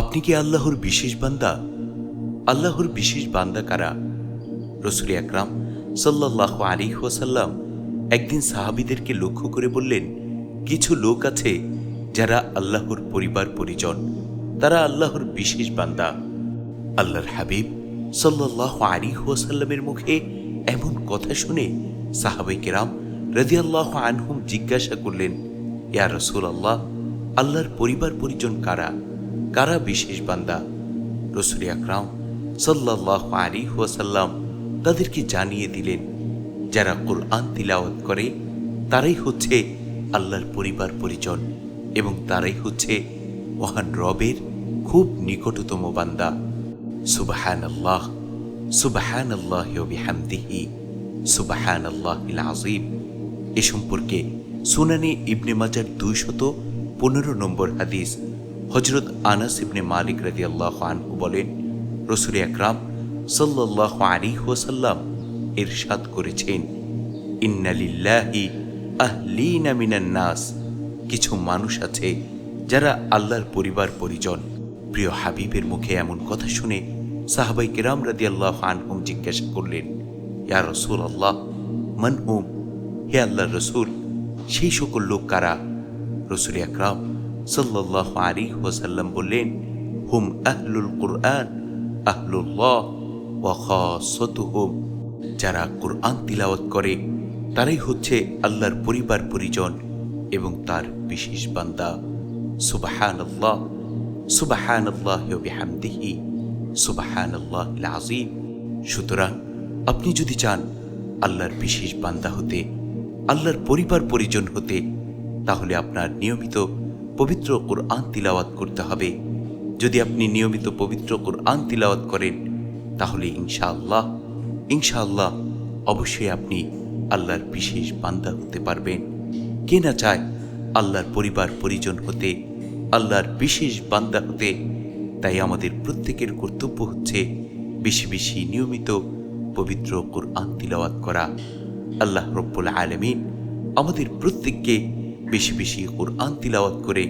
আপনি কি আল্লাহর বিশেষ বান্দা? আল্লাহর বিশেষ বান্দা কারা? রসুল আকরাম সাল্লাহ আলী ওয়াসাল্লাম একদিন সাহাবিদেরকে লক্ষ্য করে বললেন, কিছু লোক আছে যারা আল্লাহর পরিবার পরিজন, তারা আল্লাহর বিশেষ বান্দা। আল্লাহর হাবিব সাল্লাহ আলী ওয়াসাল্লামের মুখে এমন কথা শুনে সাহাবাই কেরাম রাজিয়াল্লাহ আনহুম জিজ্ঞাসা করলেন, ইয়া রসুল আল্লাহ আল্লাহর পরিবার পরিজন কারা? কারা বিশেষ বান্দা? রসুল আকরাম সাল্লাহ আলী ওয়াসাল্লাম তাদেরকে জানিয়ে দিলেন, যারা কোরআন তিলাওয়াত করে, তারাই হচ্ছে আল্লাহর পরিবার পরিজন এবং তারাই হচ্ছে মহান রবের খুব নিকটতম বান্দা। সুবাহান আল্লাহ সুবাহান আল্লাহ বিহামদিহি সুবাহান আল্লাহ আজিম এ সম্পর্কে সুনানি ইবনে মাজার দুইশত পনেরো নম্বর হাদিস হজরত আনাস ইবনে মালিক রাজি আল্লাহ আনহু বলেন, রসুল আকরাম সাল্লাহ আলী ওসাল্লাম ইরশাদ করেছেন ইন্নালিল্লাহি আহলিনা নাস কিছু মানুষ আছে যারা আল্লাহর পরিবার পরিজন। প্রিয় হাবিবের মুখে এমন কথা শুনে সাহাবাই কেরাম রাদি আল্লাহ আনহুম জিজ্ঞাসা করলেন, ইয়া রসুল আল্লাহ মান হুম হে আল্লাহ রসুল, সেই সকল লোক কারা? রসুল আকরাম সাল্লাহ আলী বললেন, হুম আহলুল আহলুল্লাহ যারা কোরআন তিলাওয়াত করে, তারাই হচ্ছে আল্লাহর পরিবার পরিজন এবং তার বিশেষ বান্দা। সুবাহান আল্লাহ সুবাহান আল্লাহ সুবাহান আল্লাহ আজিম সুতরাং আপনি যদি চান আল্লাহর বিশেষ বান্দা হতে, আল্লাহর পরিবার পরিজন হতে, তাহলে আপনার নিয়মিত পবিত্র কোরআন তিলাওয়াত করতে হবে। যদি আপনি নিয়মিত পবিত্র কোরআন তিলাওয়াত করেন, তাহলে ইনশাআল্লাহ ইনশাআল্লাহ অবশ্যই আপনি আল্লাহর বিশেষ বান্দা হতে পারবেন। কে না চায় আল্লাহর পরিবার, পরিজন হতে, আল্লাহর বিশেষ বান্দা হতে? তাই আমাদের প্রত্যেকের কর্তব্য হচ্ছে বেশি বেশি নিয়মিত পবিত্র কোরআন তিলাওয়াত করা। আল্লাহ রব্বুল আলমিন আমাদের প্রত্যেককে বেশি বেশি কোরআন তিলাওয়াত করে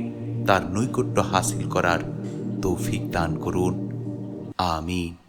তার নৈকট্য হাসিল করার তৌফিক দান করুন। আমিন।